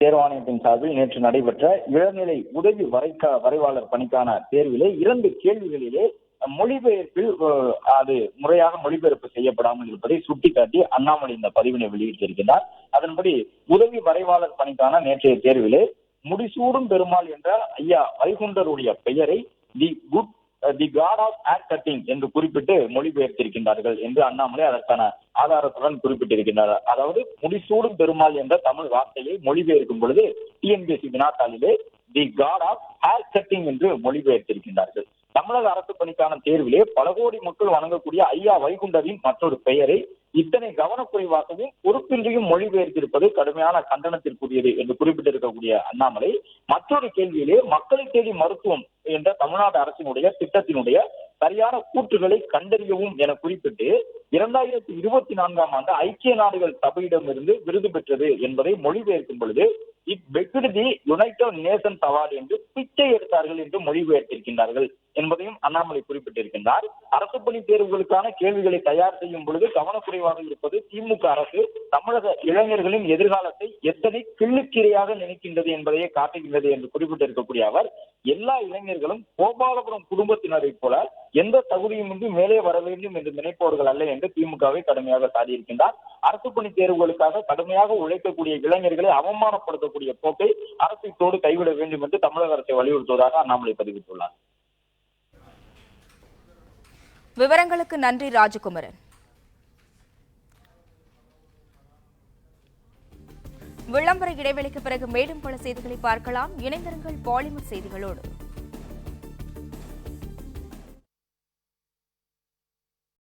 தேர்வாணையத்தின் சார்பில் நேற்று நடைபெற்ற இளநிலை உதவி வரைக்கா வரைவாளர் பணிக்கான தேர்விலே இரண்டு கேள்விகளிலே மொழிபெயர்ப்பில் அது முறையாக மொழிபெயர்ப்பு செய்யப்படாமல் இருப்பதை சுட்டிக்காட்டி அண்ணாமலை இந்த பதிவினை வெளியிட்டிருக்கிறார். அதன்படி உதவி வரைவாளர் பணிக்கான நேற்றைய தேர்விலே முடிசூடும் பெருமாள் என்ற ஐயா வைகுண்டருடைய பெயரை the good the god of add cutting என்று குறிப்பிட்டு மொழிபெயர்த்திருக்கின்றார்கள் என்று அண்ணாமலை அதற்கான ஆதாரத்துடன் குறிப்பிட்டிருக்கின்றனர். அதாவது முடிசூடும் பெருமாள் என்ற தமிழ் வார்த்தையை மொழிபெயர்க்கும் பொழுது TNPSC வினாத்தாளிலே the god of hair cutting என்று மொழிபெயர்த்திருக்கின்றார்கள். தமிழக அரசு பணிக்கான தேர்விலே பல கோடி மக்கள் வணங்கக்கூடிய ஐயா வைகுண்டரின் மற்றொரு பெயரை இத்தனை கவனக்குறைவாகவும் பொறுப்பின்றியும் மொழிபெயர்த்திருப்பது கடுமையான கண்டனத்திற்குரியது என்று குறிப்பிட்டிருக்கக்கூடிய அண்ணாமலை மற்றொரு கேள்வியிலே மக்களை தேடி மருத்துவம் என்ற தமிழ்நாடு அரசினுடைய திட்டத்தினுடைய சரியான கூற்றுகளை கண்டறியவும் என குறிப்பிட்டு இரண்டாயிரத்தி இருபத்தி நான்காம் ஆண்டு ஐக்கிய நாடுகள் சபையிடமிருந்து விருது பெற்றது என்பதை மொழிபெயர்க்கும் பொழுது இவ்விருதி யுனைடெட் நேஷன்ஸ் அவார்டு என்று பிச்சை எடுத்தார்கள் என்று மொழிபெயர்த்திருக்கின்றார்கள் என்பதையும் அண்ணாமலை குறிப்பிட்டிருக்கின்றார். அரசு பணி தேர்வுகளுக்கான கேள்விகளை தயார் செய்யும் பொழுது கவனக்குறைவாக இருப்பது திமுக அரசு தமிழக இளைஞர்களின் எதிர்காலத்தை எத்தனை கிள்ளுக்கிரையாக நினைக்கின்றது என்பதையே காட்டுகின்றது என்று குறிப்பிட்டிருக்கக்கூடிய அவர் எல்லா இளைஞர்களும் கோபாலபுரம் குடும்பத்தினரை போல எந்த தகுதியுமின்றி மேலே வர வேண்டும் என்று நினைப்பவர்கள் அல்ல என்று திமுகவை கடுமையாக சாடியிருக்கின்றார் அரசு பணி தேர்வுகளுக்காக கடுமையாக உழைக்கக்கூடிய இளைஞர்களை அவமானப்படுத்தக்கூடிய போக்கை அரசு இத்தோடு கைவிட வேண்டும் என்று தமிழக அரசை வலியுறுத்துவதாக அண்ணாமலை பதிவிட்டுள்ளார் விவரங்களுக்கு நன்றி ராஜகுமரன். விளம்பர இடைவெளிக்கு பிறகு மேலும் பல செய்திகளை பார்க்கலாம். இணைந்திருங்கள் பாலிமர் செய்திகளோடு.